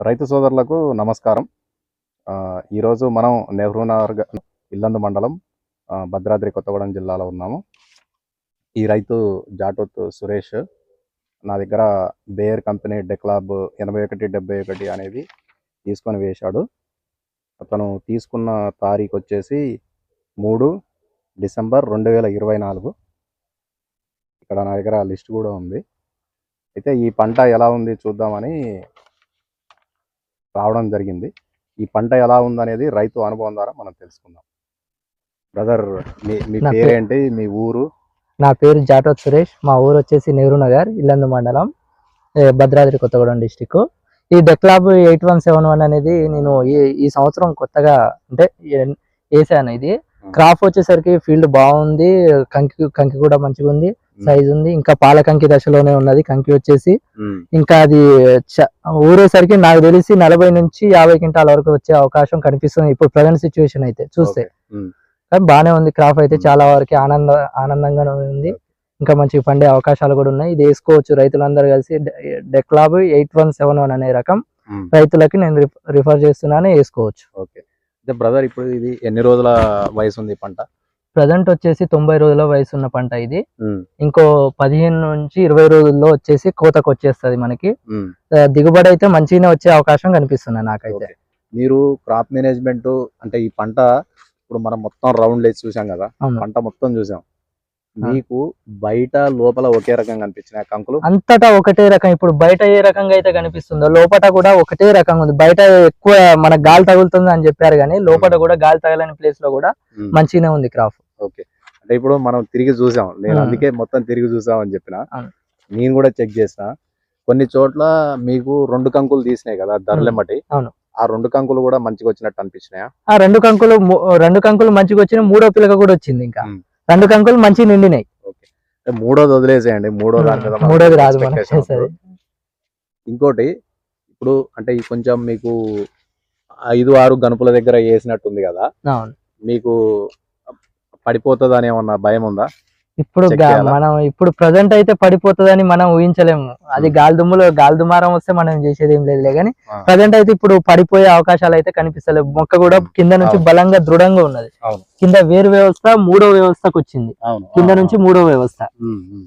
రైతు సోదరులకు నమస్కారం. ఈరోజు మనం నెహ్రూ నగర్ ఇల్లందు మండలం భద్రాద్రి కొత్తగూడెం జిల్లాలో ఉన్నాము. ఈ రైతు జాటోత్ సురేష్ నా దగ్గర బేయర్ కంపెనీ డెక్లాబ్ ఎనభై ఒకటి డెబ్బై ఒకటి అనేది తీసుకొని వేశాడు. అతను తీసుకున్న తారీఖు వచ్చేసి మూడు డిసెంబర్ రెండు వేల ఇరవై నాలుగు. ఇక్కడ నా దగ్గర లిస్ట్ కూడా ఉంది. అయితే ఈ పంట ఎలా ఉంది చూద్దామని రావడం జరిగింది. ఈ పంట ఎలా ఉందనేది రైతు అనుభవం ద్వారా మనం తెలుసుకుందాం. బ్రదర్ మీ మీ పేరేంటి? మీ ఊరు? నా పేరు జాటోత్ సురేష్. మా ఊరు వచ్చేసి నెహ్రూ నగర్ ఇల్లందు మండలం భద్రాద్రి కొత్తగూడెం డిస్టిక్. ఈ DeKalb eight one seven one అనేది నేను ఈ ఈ సంవత్సరం కొత్తగా అంటే వేసాను ఇది. క్రాప్ వచ్చేసరికి ఫీల్డ్ బాగుంది కంకి కంకి కూడా మంచిగా ఉంది సైజ్ ఉంది. ఇంకా పాల కంకి దశలోనే ఉన్నది. కంకి వచ్చేసి ఇంకా అది ఊరేసరికి నాకు తెలిసి నలభై నుంచి యాభై క్వింటాల వరకు వచ్చే అవకాశం కనిపిస్తుంది. ఇప్పుడు ప్రజెంట్ సిచ్యువేషన్ అయితే చూస్తే. కానీ బాగానే ఉంది. క్రాప్ అయితే. చాలా వరకు ఆనంద ఆనందంగానే ఉంది. ఇంకా మంచి పండే అవకాశాలు కూడా ఉన్నాయి. ఇది వేసుకోవచ్చు. రైతులందరూ కలిసి DeKalb eight one seven one అనే రకం రైతులకి నేను రిఫ- రిఫర్ చేస్తున్నాను వేసుకోవచ్చు. ఓకే. అయితే బ్రదర్ ఇప్పుడు ఇది ఎన్ని రోజుల వయసు ఉంది పంట? ప్రజెంట్ వచ్చేసి తొంభై రోజుల వయసు ఉన్న పంట ఇది. ఇంకో పదిహేను నుంచి ఇరవై రోజుల్లో వచ్చేసి కోతకు వచ్చేస్తది మనకి. దిగుబడి అయితే మంచిగానే వచ్చే అవకాశం కనిపిస్తుంది నాకైతే. మీరు క్రాప్ మేనేజ్మెంట్ అంటే ఈ పంట ఇప్పుడు మనం మొత్తం రౌండ్ లేచి చూసాం కదా? పంట మొత్తం చూసాం. మీకు బయట లోపల ఒకే రకంగా కనిపించిన కంకులు? అంతటా ఒకటే రకం ఇప్పుడు బయట ఏ రకంగా అయితే కనిపిస్తుందో లోపల కూడా ఒకటే రకంగా ఉంది. బయట ఎక్కువ మన గాలి తగులుతుంది అని చెప్పారు కానీ లోపల కూడా గాలి తగలని ప్లేస్లో కూడా మంచిగానే ఉంది క్రాప్ ఓకే. అంటే ఇప్పుడు మనం తిరిగి చూసాం. నేను. అందుకే మొత్తం తిరిగి చూసాం అని చెప్పిన. నేను కూడా చెక్ చేసిన. కొన్ని చోట్ల మీకు రెండు కంకులు తీసినాయి కదా ధరలెమ్మటి. అవును. ఆ రెండు కంకులు కూడా మంచిగా వచ్చినట్టు అనిపించినాయా? ఆ రెండు కంకులు రెండు కంకులు మంచిగా వచ్చిన మూడో పిల్లక కూడా వచ్చింది ఇంకా. రెండు కంకులు మంచి నిండినాయి. మూడోది వదిలేసేయండి. మూడో మూడోది రాదు. ఇంకోటి ఇప్పుడు అంటే ఈ కొంచెం మీకు ఐదు ఆరు గనుపుల దగ్గర వేసినట్టుంది కదా. మీకు పడిపోతుంది అని ఏమన్నా భయం ఉందా ఇప్పుడు? మనం ఇప్పుడు ప్రజెంట్ అయితే పడిపోతుందని మనం ఊహించలేము అది ఉమ్. గాలి దుమ్ములో గాలి దుమారం వస్తే మనం చేసేది ఏం లేదులే కానీ. ప్రజెంట్ అయితే ఇప్పుడు పడిపోయే అవకాశాలు అయితే కనిపిస్తలేవు మొక్క కూడా ఉమ్. కింద నుంచి. బలంగా దృఢంగా ఉన్నది. కింద వేరు వ్యవస్థ మూడో వ్యవస్థకు వచ్చింది కింద నుంచి మూడో వ్యవస్థ ఉమ్, ఉమ్, ఉమ్.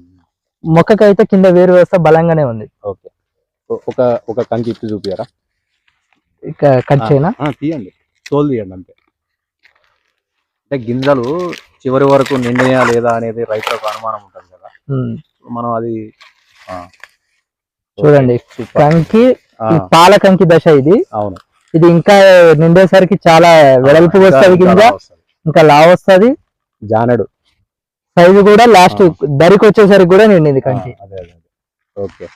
మొక్కకి అయితే కింద వేరు వ్యవస్థ బలంగానే ఉంది ఒక ఒక కంకి ఇప్పి చూపియారా ఇక కట్ చేయనా తీయండి తోలు తీయండి అంతే అంటే గింజలు చివరి వరకు నిండినయా లేదా అనేది రైతులకు అనుమానం ఉంటుంది కదా. మనం అది చూడండి. కంకి పాల కంకి దశ ఇది అవును ఇది ఇంకా నిండేసరికి చాలా వెడల్పు వస్తుంది గింజ వస్తది. ఇంకా లావ్ వస్తుంది జానెడు సైజు కూడా లాస్ట్. దరికి వచ్చేసరికి కూడా నిండింది కంకి. ఓకే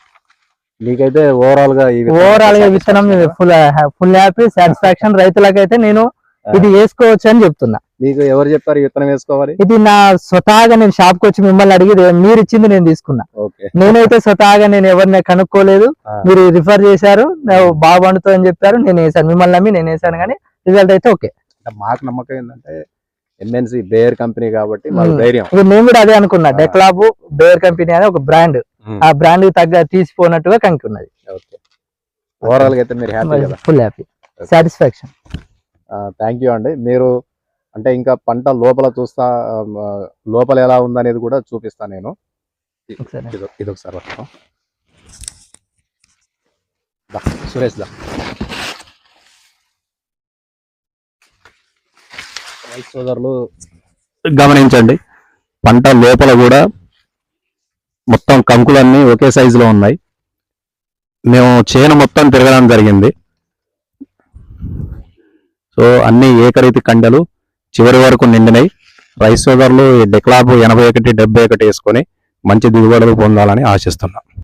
మీకైతే ఓవరాల్గా ఓవరాల్గా విత్తనం? ఫుల్ ఫుల్ హ్యాపీ సాటిస్ఫాక్షన్ రైతులకైతే నేను. ఇది వేసుకోవచ్చు అని చెప్తున్నా మీకు ఎవరు చెప్పారు విత్తనం వేసుకోవాలి? ఇది నా స్వతహాగా నేను షాప్కి వచ్చి మిమ్మల్ని అడిగి మీరు ఇచ్చింది నేను తీసుకున్నా. నేనైతే స్వతహాగా నేను ఎవరిని కనుక్కోలేదు. మీరు రిఫర్ చేశారు. బాగా పండుతుంది అని చెప్పారు. నేను వేసాను మిమ్మల్ని నమ్మి నేను వేసాను కానీ రిజల్ట్ అయితే ఓకే. మాకు నమ్మకం ఏంటంటే ఎంఎన్సి బేయర్ కంపెనీ కాబట్టి. ధైర్యం. నేను కూడా అదే అనుకున్నా. డెక్లాబ్ బేర్ కంపెనీ అనే ఒక బ్రాండ్. ఆ బ్రాండ్ తగ్గ ఉన్నది. ఓకే. ఓవరాల్గా అయితే మీరు happy full happy satisfaction thank you అండి. మీరు అంటే ఇంకా పంట లోపల చూస్తా లోపల ఎలా ఉందనేది కూడా చూపిస్తాను నేను. ఇది ఇది ఒకసారి పట్టుకో. దా, సురేష్ దా. రైతు సోదరులు గమనించండి పంట లోపల కూడా మొత్తం కంకులన్నీ ఒకే సైజులో ఉన్నాయి. మేము చేను మొత్తం తిరగడం జరిగింది. సో అన్ని ఏకరీతి కండలు చివరి వరకు నిండినాయి. రైస్ సోదరులు ఈ డెక్లాబ్ ఎనభై ఒకటి డెబ్బై ఒకటి వేసుకొని మంచి దిగుబడులు పొందాలని ఆశిస్తున్నాం.